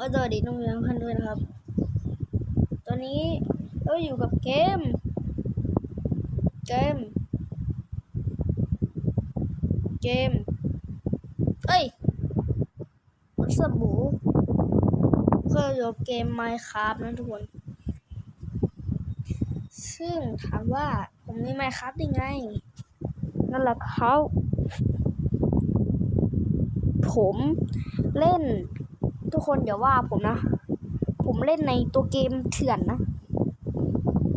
ก็สวัสดีน้องเรียนเพื่อนด้วยนะครับ ตอนนี้เราอยู่กับเกม เกม เกม เอ้ยวัสบูก็อยู่กับเกม Minecraft นะทุกคน ซึ่งถามว่าผมมี Minecraft ได้ไง นั่นแหละเขาผมเล่น ทุกคนอย่าว่าผมนะ ผมเล่นในตัวเกมเถื่อนนะ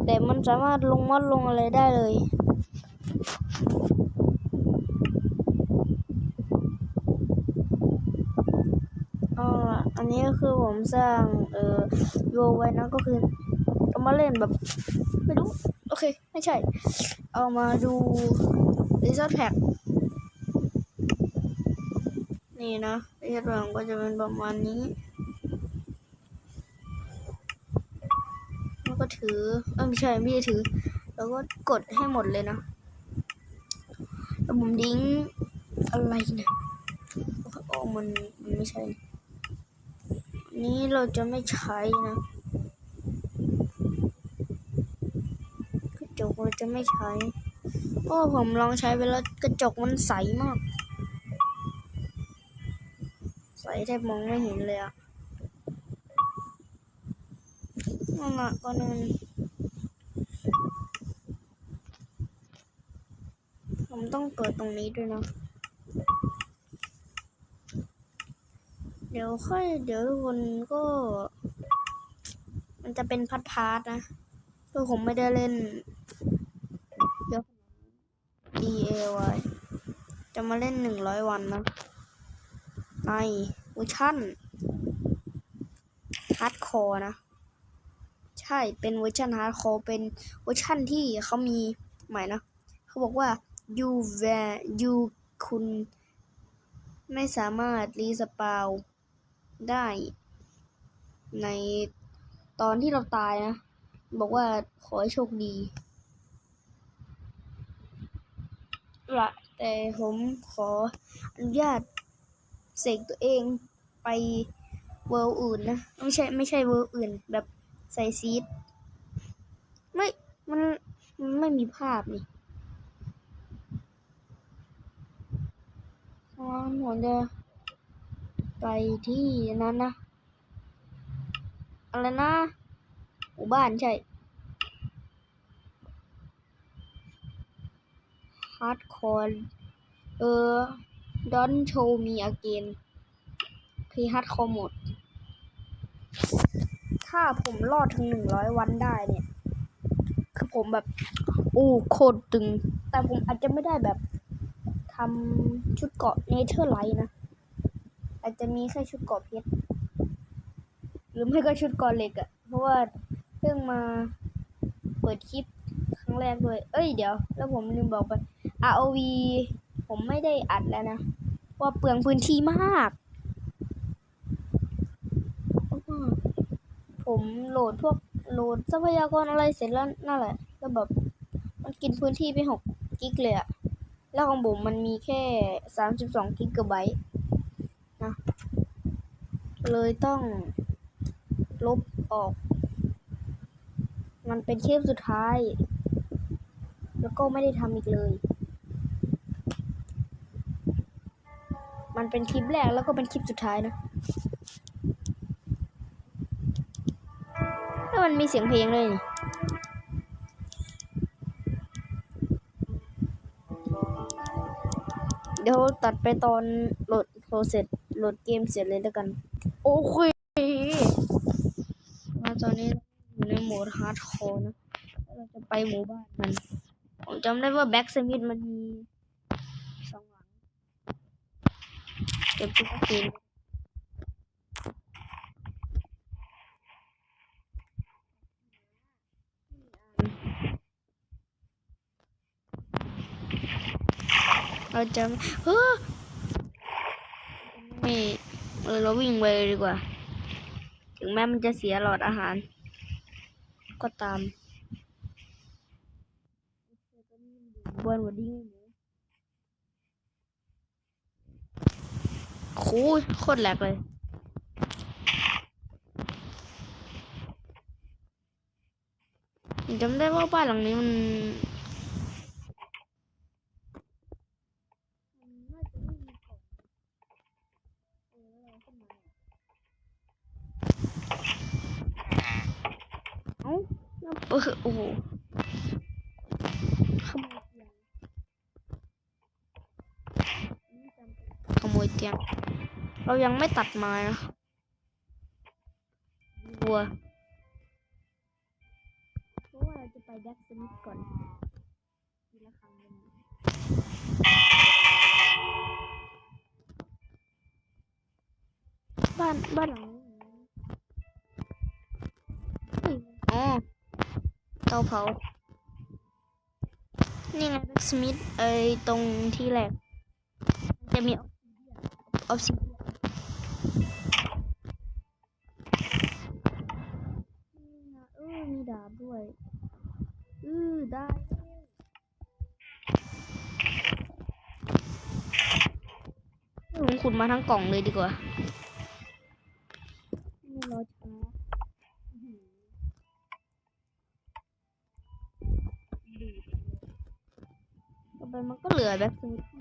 แต่มันสามารถลงมอดลงอะไรได้เลย เอาล่ะอันนี้ก็คือผมสร้าง เอ่อโยไว้นะก็คือ เอามาเล่นแบบ ไม่รู้ โอเค ไม่ใช่ เอามาดูรีสอร์ทแพ็กนี่นะ รีสอร์ทแพ็กก็จะเป็นประมาณนี้แล้วก็ถือเออไม่ใช่ไม่ได้ถือ แล้วก็กดให้หมดเลยนะแล้วผมดิ้งอะไรเนี่ยโอ้มันมันไม่ใช่ นี้เราจะไม่ใช้นะกระจกเราจะไม่ใช้เพราะผมลองใช้ไปแล้วกระจกมันใสมาก ใสแทบมองไม่เห็นเลยอะนั่นละก่อนอื่นผมต้องเปิดตรงนี้ด้วยนะ เดี๋ยวค่อยเดี๋ยวทุกคนก็ มันจะเป็นพัดพาร์ทนะเพราะผมไม่ได้เล่น เดี๋ยอะ D A Y จะมาเล่นหนึ่งร้อยวันนะ ในเวอร์ชั่นฮาร์ดคอร์นะ ใช่เป็นเวอร์ชันฮาร์ดคอร์เป็นเวอร์ชันที่เขามีใหม่นะ เขาบอกว่า you were you คุณ ไม่สามารถรีสปาวได้ ในตอนที่เราตายนะ บอกว่าขอให้โชคดีละแต่ผมขออนุญาต เสกตัวเองไปเวิลด์อื่นนะ ไม่ใช่ไม่ใช่เวิลด์อื่น แบบใส่ซีดไม่มันมันไม่มีภาพนี่อ๋อผมจะไปที่นั้นนะ อะไรนะหมู่บ้านใช่ฮาร์ดคอร์เออ don't show me again คือฮาร์ดคอร์หมด ถ้าผมรอดถึงหนึ่งร้อยวันได้เนี่ย คือผมแบบโอ้โคตรตึง แต่ผมอาจจะไม่ได้แบบทำชุดเกราะเนเธอร์ไลท์นะ อาจจะมีแค่ชุดเกราะเพชร หรือไม่ก็ชุดเกราะเหล็กอะ เพราะว่าเพิ่งมาเปิดคลิปครั้งแรกด้วยเอ้ยเดี๋ยว แล้วผมลืมบอกไป ROV ผมไม่ได้อัดแล้วนะ ว่าเปลืองพื้นที่มาก ผมโหลดพวกโหลดทรัพยากรอะไรเสร็จแล้วนั่นแหละแล้วแบบมันกินพื้นที่ไปหกกิกเลยอะแล้วของผมมันมีแค่สามสิบสองกิกะไบต์นะเลยต้อง ลบออก มันเป็นคลิปสุดท้าย แล้วก็ไม่ได้ทำอีกเลย มันเป็นคลิปแรกแล้วก็เป็นคลิปสุดท้ายนะแล้วมันมีเสียงเพลงเลยนี่เดี๋ยวตัดไปตอนโหลดโปรเสร็จโหลดเกมเสร็จเลยแล้วกัน โอเคมาตอนนี้อยู่ในโหมดฮาร์ดคอร์นะเราจะไปหมู่บ้านมัน ผมจำได้ว่าแบ็กสมิธมันมีสองหลัง เก็บทุกคืนเราจะเฮ้อไม่เออเราวิ่งไปเลยดีกว่า ถึงแม้มันจะเสียหลอดอาหาร ก็ตามบน กูโคตรแหลกเลยจำได้ว่าบ้านหลังนี้มันเอ้าเปิดโอ้โห เรายังไม่ตัดไม้นะวัวเพราะว่าเราจะไปแบ็กสมิธก่อนทีละครั้งนึงบ้านบ้านหลังนี้อ๋อเตาเผา นี่ไงแบ็กสมิธเอ้ยตรงที่แรกจะมีออฟซิเดียนี่น เออมีดาบด้วยอือได้เลยผมขุดมาทั้งกล่องเลยดีกว่า ไม่รอช้าอื้อหือดีจังเลยต่อไปมันก็เหลือแบ็คสมิธข้างบน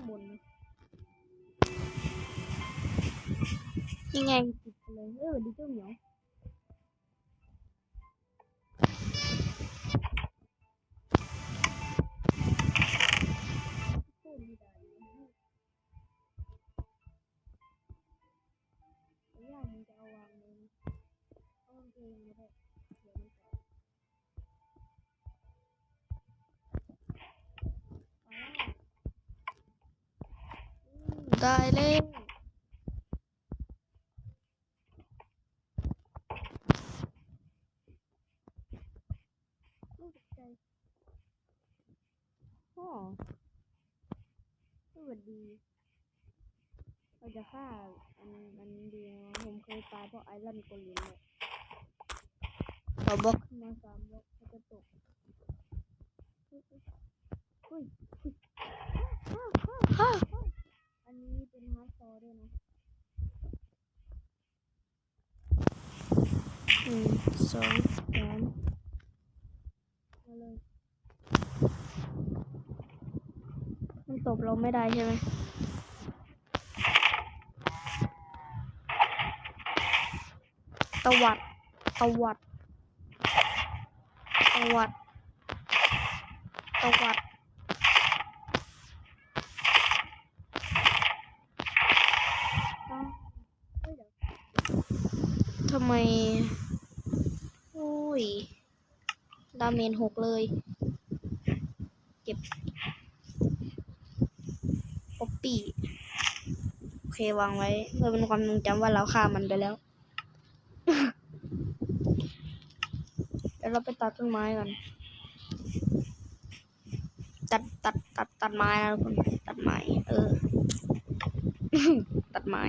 นะยังไงติดไปเลยเออสวัสดีเจ้าเหมียวโคตรดีดายเลยแต่ยากมันจะเอาวางเลยเอาวางเองไม่ได้เดี๋ยวมันแตกเอาละอืมได้เลยลูกใจพ่อสวัสดี เรา จะฆ่าอันอันดีนะผมเคยตายเพราะไอรอนโกลินเลยเราบล็อกมาสามบล็อกก็จะตกเฮ้ยอันนี้เป็นฮาร์ดคอร์ด้วยนะหนึ่งสองสามมาเลยมันตบเราไม่ได้ใช่ไหม ตวัดตวัดตวัดตวัดอ้าวเฮ้ยเดี๋ยวทำไม โอ้ย ดาเมจหกเลย เก็บป๊อปปี้ โอเควางไว้ เพื่อเป็นความทรงจำว่าเราฆ่ามันไปแล้ว เดี๋ ยวเราไปตัดต้นไม้ก่อนตัดตัดตัดตัดไม้นะทุกคนตัดไม้ เออ ตัดไม้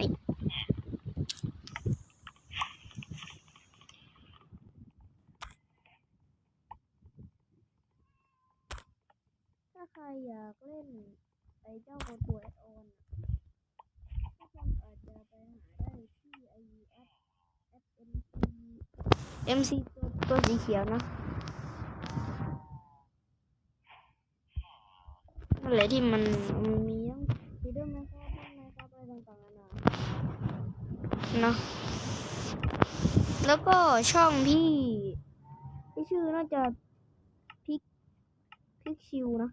ถ้าใครอยากเล่นไอ้เจ้าตัวแอออนก็ต้องอาจจะไปหาได้ที่ไอแอปแอป MC MC ตัว ตัวสีเขียวนะนั่นแหละที่มันมันมีทั้งฟีเดอร์แมนครับแมนครับอะไรต่างๆนานาเนาะแล้วก็ช่องพี่ที่ชื่อน่าจะพิกพิกชิวนะ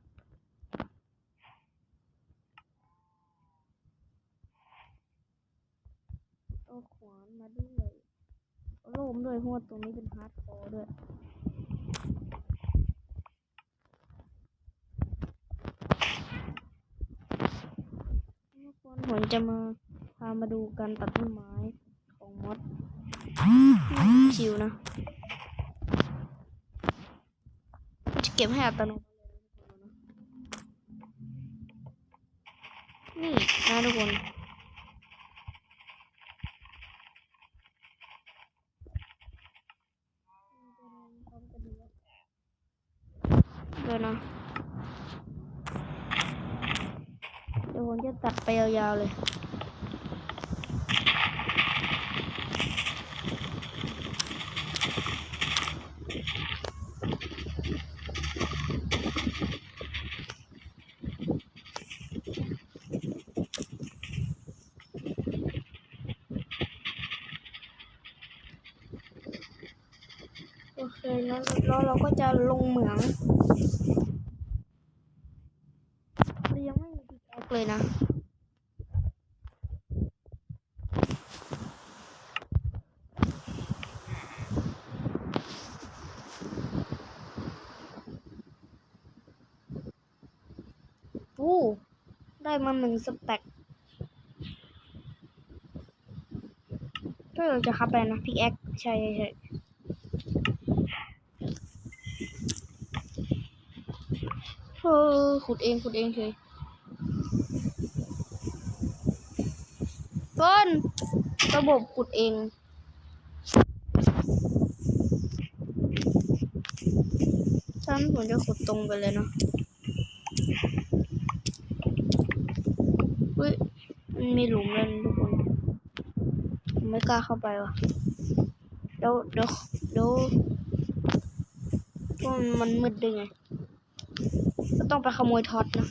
เอาขวานมาด้วยเอาโล่มด้วยเพราะว่าตรงนี้เป็นฮาร์ดคอร์ด้วยทุกคนผมจะมาพามาดูการตัดต้นไม้ของมดชิวนะจะเก็บให้อัตโนมัติเลยนะนนะนี่นะทุกคน เดี๋ยวนะเดี๋ยวผมจะตัดไปยาวๆเลย น โอเคแล้วแล้ว เราก็จะลงเหมืองเรายังไม่มีพิกแอคเลยนะปู้ได้มาหนึ่งสเต็กก็เราจะคับไปนะพิกแอคใช่ใช่ใช่ ออขุดเองขุดเองเฉยเฟินระบบขุดเองฉันผมจะขุดตรงไปเลยเนาะเฮ้ยมันมีหลุมเลยนทุกคนไม่กล้าเข้าไปว่ะเดี๋ยวเดี๋ยวเดี๋ยวมันมืดด้วยไง ต้องไปขโมยท็อตนะ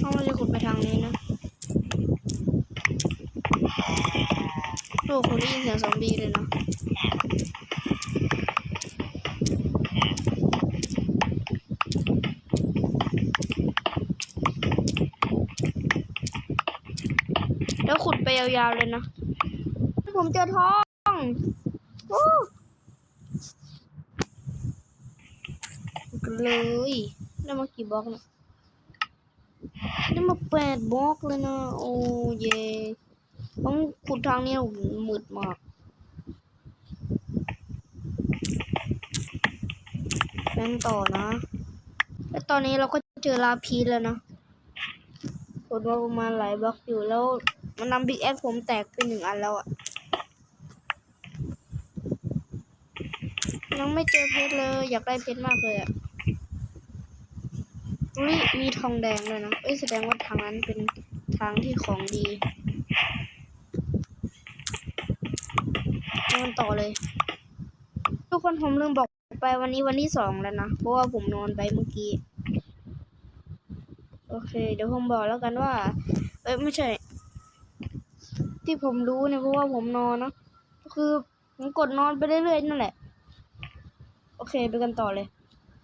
เอาเราจะขุดไปทางนี้นะ โอ้คนได้ยินเสียงซอมบี้เลยนะแล้วขุดไปยาวๆเลยนะ ผมเจอทองเลยได้มากี่บล็อกเนี่ยได้มาแปดบล็อกเลยนะ โอ้เย่ ต้องขุดทางนี้โอ้โหมืดมากเป็นต่อนะ แล้วตอนนี้เราก็เจอลาพีแล้วนะขุดมาประมาณหลายบล็อกอยู่แล้ว มันนำบิ๊กแอคผมแตกไปหนึ่งอันแล้วอะยังไม่เจอเพชรเลย อยากได้เพชรมากเลยอะอุ้ยมีทองแดงเลยนะ เอ้ยแสดงว่าทางนั้นเป็นทางที่ของดี นอนต่อเลย ทุกคนผมลืมบอกไปวันนี้วันที่สองแล้วนะ เพราะว่าผมนอนไปเมื่อกี้ โอเค เดี๋ยวผมบอกแล้วกันว่า เอ้ยไม่ใช่ ที่ผมรู้เนี่ยเพราะว่าผมนอนเนะก็คือผมกดนอนไปเรื่อยๆนั่นแหละ โอเคไปกันต่อเลย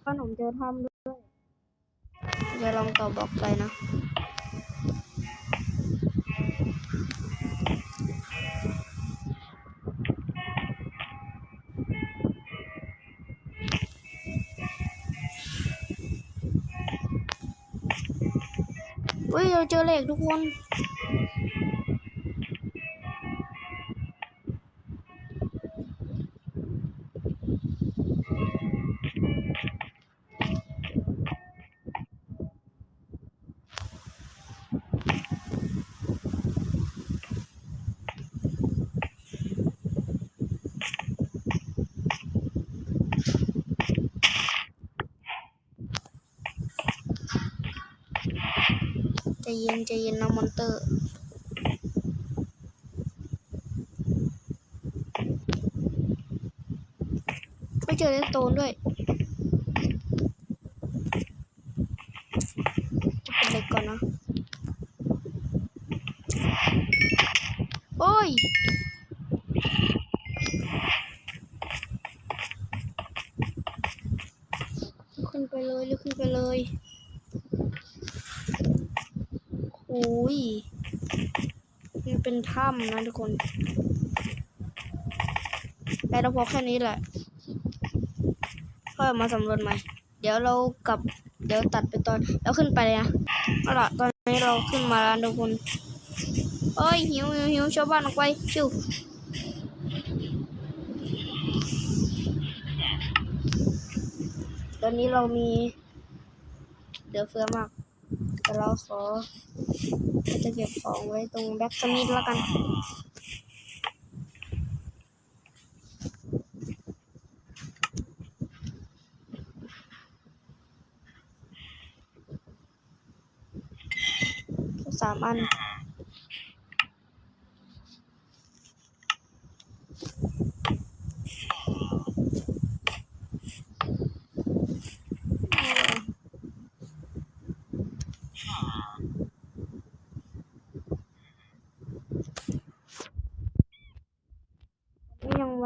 ตอนผมเจอถ้ำด้วยจะลองต่อบอกไปนะ เจอเหล็กทุกคน ใจเย็นใจเย็นนะมอนเตอร์ไม่เจอเลสโตนด้วย จะเป็นเหล็กก่อนนะ โอ้ย ลุกขึ้นไปเลยลุกขึ้นไปเลยโอ้ยมันเป็น ถ้ำนะทุกคนแต่เราพอแค่นี้แหละค่อยมาสำรวจใหม่ เดี๋ยวเรากลับ เดี๋ยวตัดไปตอนแล้วขึ้นไปเลยนะเอาล่ะตอนนี้เราขึ้นมาแล้วทุกคนเอ้ยหิวหิวหิวชาวบ้านออกไปชิวตอนนี้เรามีเดือเฟือมาก แต่เราขอจะเก็บของไว้ตรงแบ็กสมิธแล้วกันสามอัน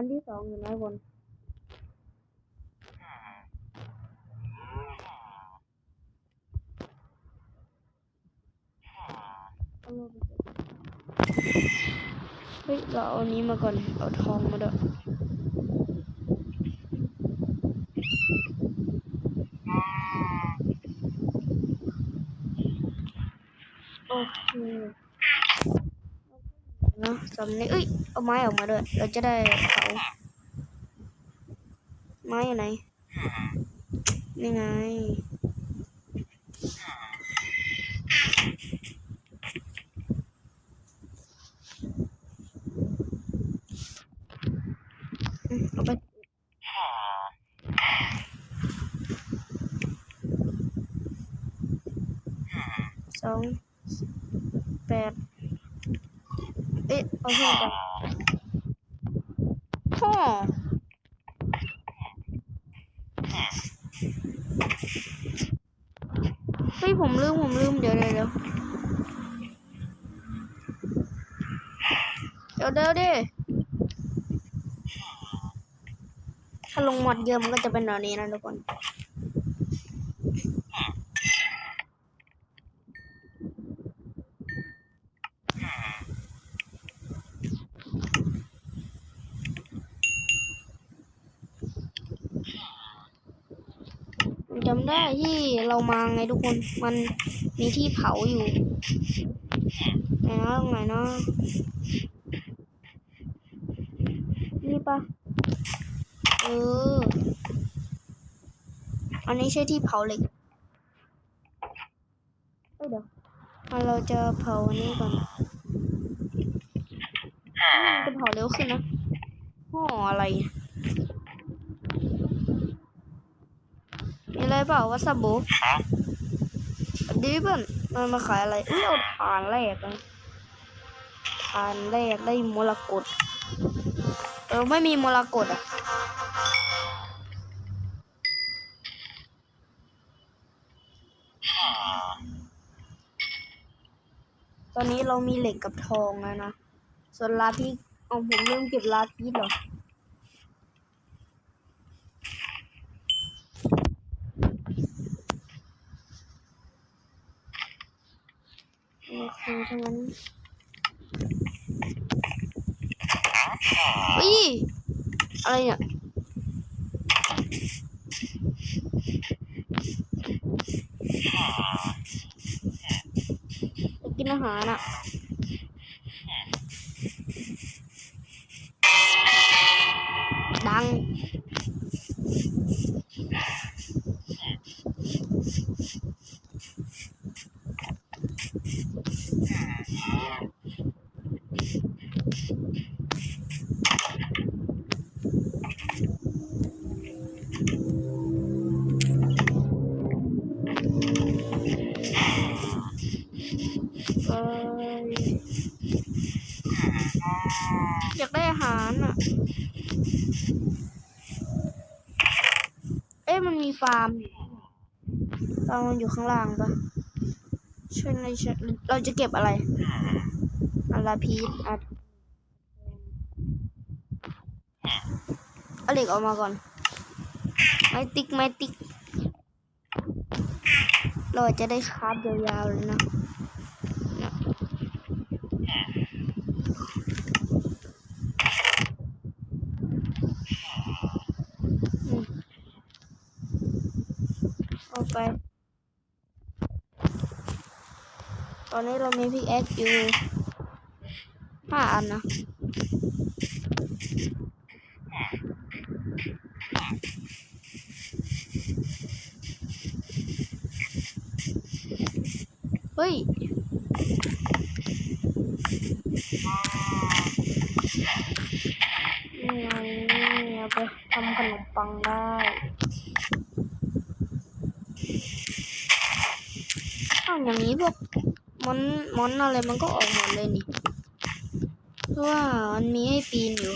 นี่ยังวันที่สองอยู่น้อยคนเอาลงก่อนเฮ้ยเราเอาอันนี้มาก่อน เอาทองมาด้วยโอเค ตอะสำเนียงเอ้ยเอาไม้ออกมาด้วย เราจะได้เขาไม้อยู่ไหนนี่ไง อืมเอาไป สอง แปด เอ๊ะ เอาขึ้นไปพ่อ เฮ้ยผมลืม ผมลืม เดี๋ยวเดี๋ยวเดี๋ยวเดี๋ยวเดี๋ยวดิถ้า ลงหมดเยอะมันก็จะเป็นแบบนี้นะทุกคนจำได้ที่เรามาไงทุกคน มันมีที่เผาอยู่ไหนนะตรงไหนนะนี่ปะเออ อันนี้ใช่ที่เผาเหล็กเอ้ยเดี๋ยวอะเราจะเผาอันนี้ก่อนอืมจะเผาเร็วขึ้นนะห่ออะไรอะมีอะไรเปล่าวาซาบุดีเพื่อนมันมาขายอะไรอุ้ยเอาฐานแรกนะฐานแรกได้มรกตเออไม่มีมรกตอะ อนนี้เรามีเหล็กกับทองแล้วนะ ส่วนลาพิษเอาผมเริ่มเก็บลาพิษเหรอโอเคทั้งนั้นอุ้ยอะไรเนี่ย จะกิ นอาหารอะ อ๊ะมันมีฟาร์มฟาร์มมันอยู่ข้างล่างปะช่ไหมใช่เราจะเก็บอะไรอาราพีทอัดเอาเหล็กออกมาก่อน ไม้ติ๊กไม้ติ๊ก เราจะได้คราฟยาวๆเลยนะ เอาไป ตอนนี้เรามีพิกแอคอยู่ห้าอันนะเฮ้ยนี่ไงเอาไปทำขนมปังได้อ้าวอย่างนี้พวก มอนอะไรมันก็ออกหมดเลยนี่เพราะว่ามันมีให้ปีนอยู่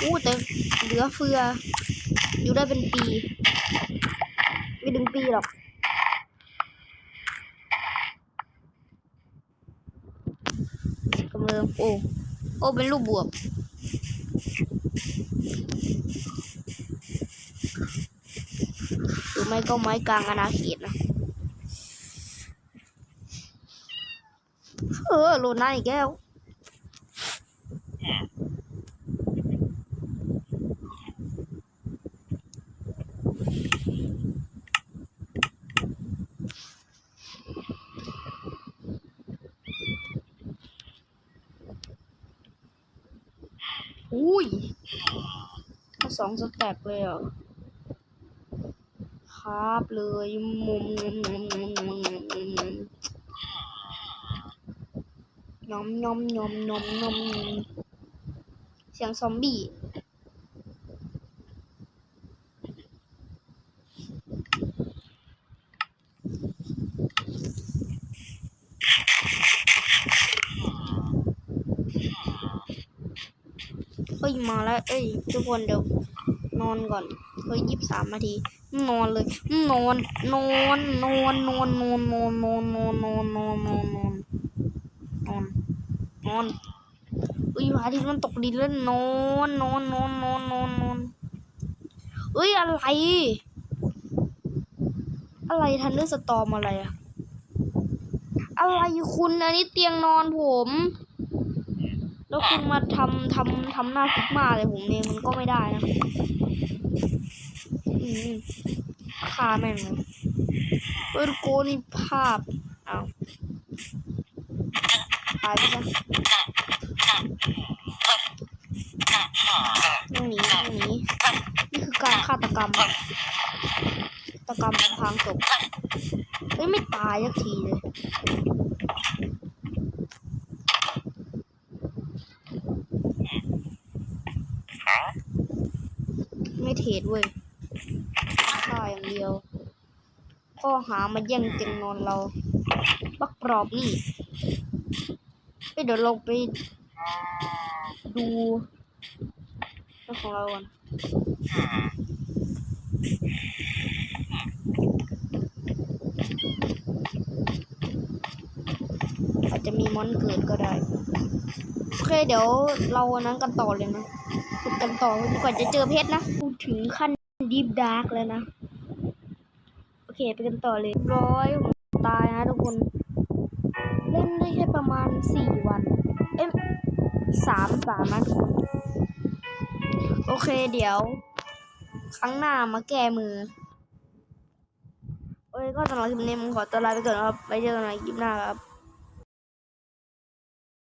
อู้แต่เหลือเฟือ อยู่ได้เป็นปี ไม่ถึงปีหรอกกำเริงโอ้ โอ้ เป็นรูปบวกหรือไม่ก็ไม้กลางอาณาเขตนะ เออโลน่าอีกแล้วอุ้ยสองสแต็กเลยอะครับเลยมุมมุมมุมมุมมุมมุม ยอมยอมยอมยอมยอมยอมเสียงซอมบี้เฮ้ยมาแล้ว เอ้ย ทุกคนเดี๋ยวนอนก่อน เฮ้ยยี่สิบสามนาที นอนเลย นอน นอน นอน นอน นอน นอน นอน นอน นอน นอนนอน นอนอุ้ยพระอาทิตย์มันตกดินแล้วนอนนอนนอนนอนนอนนอนเอ้ยอะไร อะไรทันเดอร์สตอมอะไรอะอะไรคุณอันนี้เตียงนอนผม แล้วคุณมาทำทำทำหน้าซิกมาเลยผมเองมันก็ไม่ได้นะอืมฆ่าแม่งเลยเปิดโกนี่ภาพ เอา วตายไปซะต้องหนีต้องหนีนี่คือการฆาตกรรมฆาตกรรมทางศพเฮ้ยไม่ตายสักทีเลยไม่เทรดเว้ยฆ่าอย่างเดียว ก็หามาแย่งเตียงนอนเรา บักกรอบนี่ เดี๋ยวเราไปดูเรื่องของเราก่อนอาจจะมีมอนเกิดก็ได้ โอเคเดี๋ยวเรานั้นกันต่อเลยนะฝึกกันต่อก่อนจะเจอเพชรนะพูดถึงขั้นดีฟดาร์กแล้วนะ โอเค ไปกันต่อเลยร้อยผมตายนะทุกคน เล่นได้แค่ประมาณสี่วัน เอ๊ะสามสามนะทุกคน โอเคเดี๋ยว ครั้งหน้ามาแก้มือ โอ้ยก็สำหรับคลิปนี้ผมขอตัวลาไปก่อนนะครับไว้เจอกันใหม่คลิปหน้าครับ